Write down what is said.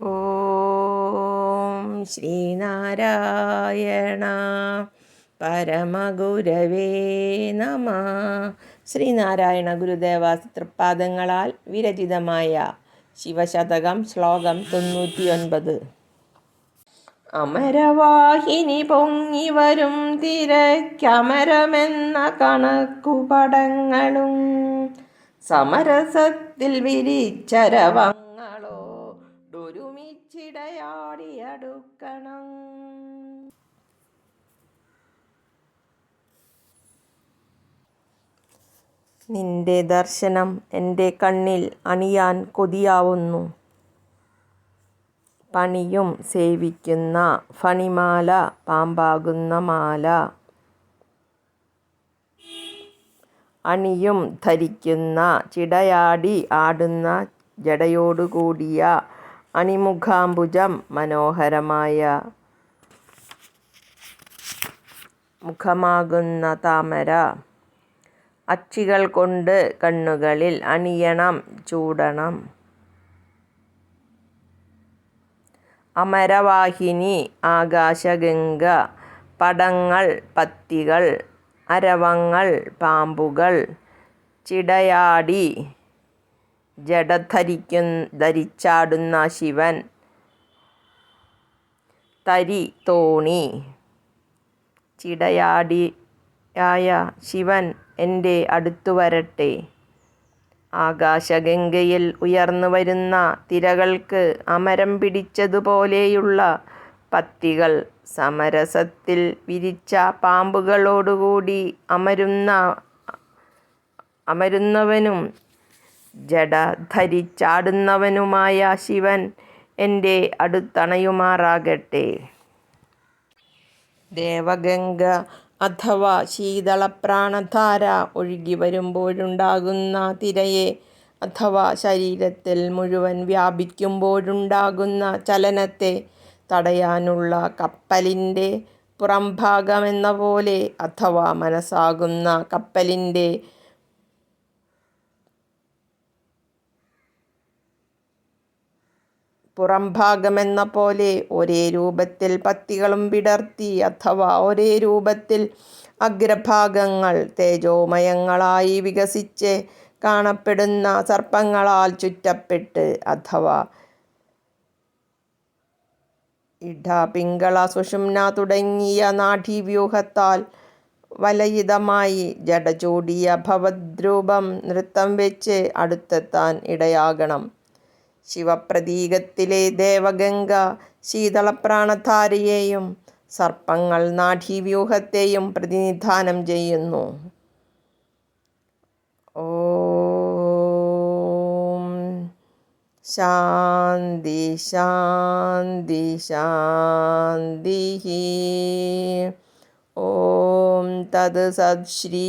ഓം ശ്രീനാരായണ പരമഗുരവേ നമ. ശ്രീനാരായണ ഗുരുദേവ തൃപാദങ്ങളാൽ വിരചിതമായ ശിവശതകം ശ്ലോകം തൊണ്ണൂറ്റിയൊൻപത്. അമരവാഹിനി പൊങ്ങി വരും തിരക്കമരമെന്ന കണക്കുപടങ്ങളും സമരസത്തിൽ വിരിച്ചരവങ്ങളോടൊരുമിച്ചിടയാടിയടുക്കണം നിന്റെ ദർശനം എന്റെ കണ്ണിൽ അണിയാൻ കൊതിയാവുന്നു. പണിയും സേവിക്കുന്ന ഫണിമാല പാമ്പാകുന്ന മാല. അണിയും ധരിക്കുന്ന ചിടയാടി ആടുന്ന ജടയോടുകൂടിയ അണിമുഖാംബുജം മനോഹരമായ. മുഖമാകുന്ന താമര. അച്ചികൾ കൊണ്ട് കണ്ണുകളിൽ അണിയണം ചൂടണം. അമരവാഹിനി ആകാശഗംഗ പടങ്ങൾ പത്തികൾ അരവങ്ങൾ പാമ്പുകൾ ചിടയാടി ജഡധരിക്കു ധരിച്ചാടുന്ന ശിവൻ തരി തോണി. ചിടയാടിയായ ശിവൻ എന്റെ അടുത്തു വരട്ടെ. ആകാശഗംഗയിൽ ഉയർന്നു വരുന്ന തിരകൾക്ക് അമരം പിടിച്ചതുപോലെയുള്ള പത്തികൾ സമരസത്തിൽ വിരിച്ച പാമ്പുകളോടുകൂടി അമരുന്ന അമരുന്നവനും ജഡ ധരിച്ചാടുന്നവനുമായ ശിവൻ എന്റെ അടുത്തണയുമാറാകട്ടെ. ദേവഗംഗ അഥവാ ശീതളപ്രാണധാര ഒഴുകി വരുമ്പോഴുണ്ടാകുന്ന തിരയെ അഥവാ ശരീരത്തിൽ മുഴുവൻ വ്യാപിക്കുമ്പോഴുണ്ടാകുന്ന ചലനത്തെ തടയാനുള്ള കപ്പലിന്റെ പുറംഭാഗമെന്ന പോലെ അഥവാ മനസ്സാകുന്ന കപ്പലിന്റെ പുറംഭാഗമെന്ന പോലെ ഒരേ രൂപത്തിൽ പത്തികളും വിടർത്തി അഥവാ ഒരേ രൂപത്തിൽ അഗ്രഭാഗങ്ങൾ തേജോമയങ്ങളായി വികസിച്ച് കാണപ്പെടുന്ന സർപ്പങ്ങളാൽ ചുറ്റപ്പെട്ട് അഥവാ ഇട പിങ്കള സുഷുമ്ന തുടങ്ങിയ നാഡീവ്യൂഹത്താൽ വലയിതമായി ജടചൂടിയ ഭവദ്രൂപം നൃത്തം വെച്ച് അടുത്തെത്താൻ ഇടയാകണം. ശിവപ്രതീകത്തിലെ ദേവഗംഗ ശീതളപ്രാണധാരയെയും സർപ്പങ്ങൾ നാഠീവ്യൂഹത്തെയും പ്രതിനിധാനം ചെയ്യുന്നു. ശാന്തി ശാന്തി ശാന്തി ഓം തത് സത്ശ്രീ